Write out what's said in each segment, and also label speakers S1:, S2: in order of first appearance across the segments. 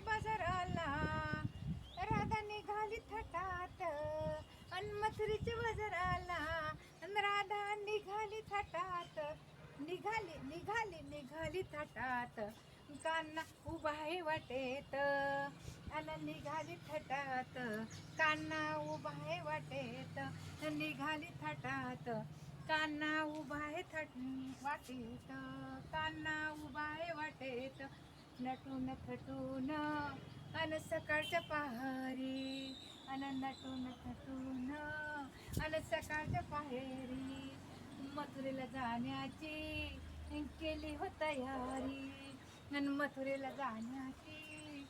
S1: बाजार आला. राधा निघाली थटात. अन बाजार आला. अन राधा निघाली थटात. निघाली निघाली निघाली थटात. कान्ना उभा आहे वाटेत. अन निघाली थटात. कान्ना उभा आहे वाटेत. निघाली थटात. कान्ना उभा आहे थट वाटेत. कान्ना उभा आहे वाटेत. नटून थटून अन सकाळच्या पहारी अन नटून थटून अन सकाळच्या पहारी मथुरेला जाण्याची केली हो तयारी अन मथुरेला जाण्याची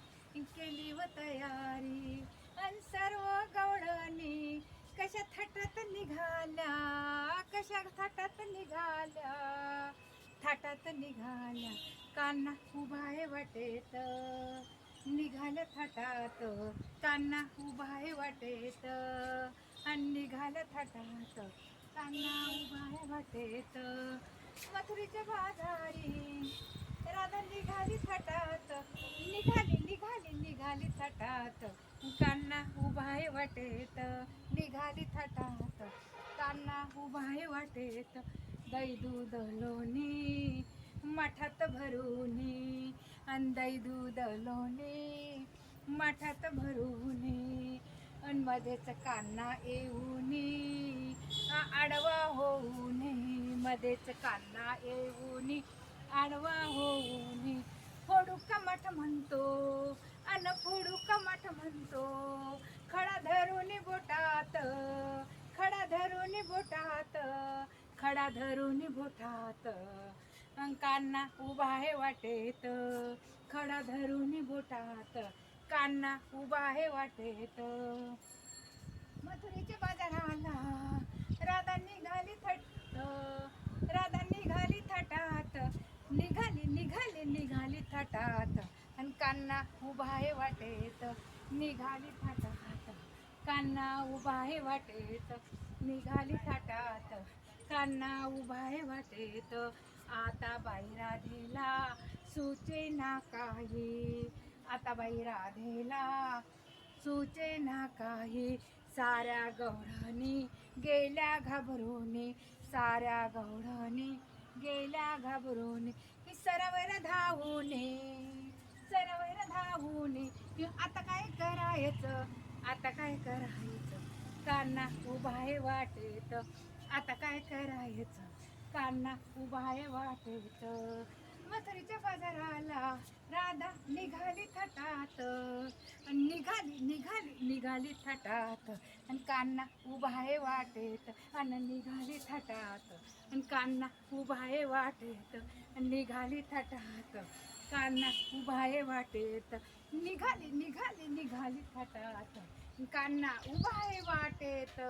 S1: केली व तयारी अन सर्व गवळणी कशा थटात निघाल्या कशा थटात निघाल्या थाटात निघाल्या कान्हा उभा आहे वाटेत. निघाल्या थाटात कान्हा उभा आहे वाटेत. आणि निघाल्या थाटात कान्हा उभा आहे वाटेत. मथुरीच्या बाजारी राधा निघाली थाटात. निघाली निघाली निघाली थाटात. कान्हा उभा आहे वाटेत. निघाली थाटात. कान्हा उभा वाटेत दै दूध लोणी मठात भरूनी अन दै दूध लोणी मठात भरूनी अन मध्येच कान्ना येऊनी आडवा होऊनी मध्येच कान्ना येऊनी आडवा होऊनी फोडू मठ म्हणतो अन फोडू मठ म्हणतो धरून बोटात खडा धरून बोटात अन उभा आहे वाटेत खडा धरून बोटात कान्हा उभा आहे वाटेत. मथुरेच्या बाजाराला राधा निघाली थट राधा निघाली थटात निघाली निघाली निघाली थटात आणि कान्हा उभा आहे वाटेत निघाली थाटात कान्हा उभा आहे वाटेत. निघाली थाटात. कान्हा उभा आहे वाटेत. आता बाई राधेला सुचे ना काही. आता बाई राधेला सुचे ना काही. साऱ्या गौडानी गेल्या घाबरूनी. साऱ्या गौडानी गेल्या घाबरून. की सरवर धावूने. सरवर धावूने. की आता काय करायचं? आता काय करायचं? कान्हा उभा आहे वाटेत. आता काय करायचं? कान्हा उभा आहे वाटेत. मथुरीच्या बाजाराला राधा निघाली थटात. निघाली निघाली निघाली थटात. आणि कान्हा उभा आहे वाटेत. आणि निघाली थटात. आणि कान्हा उभा आहे वाटेत. आणि निघाली थटात. कान्हा उभा आहे वाटेत. निघाली निघाली निघाली थाटात. कान्हा उभा आहे वाटेत.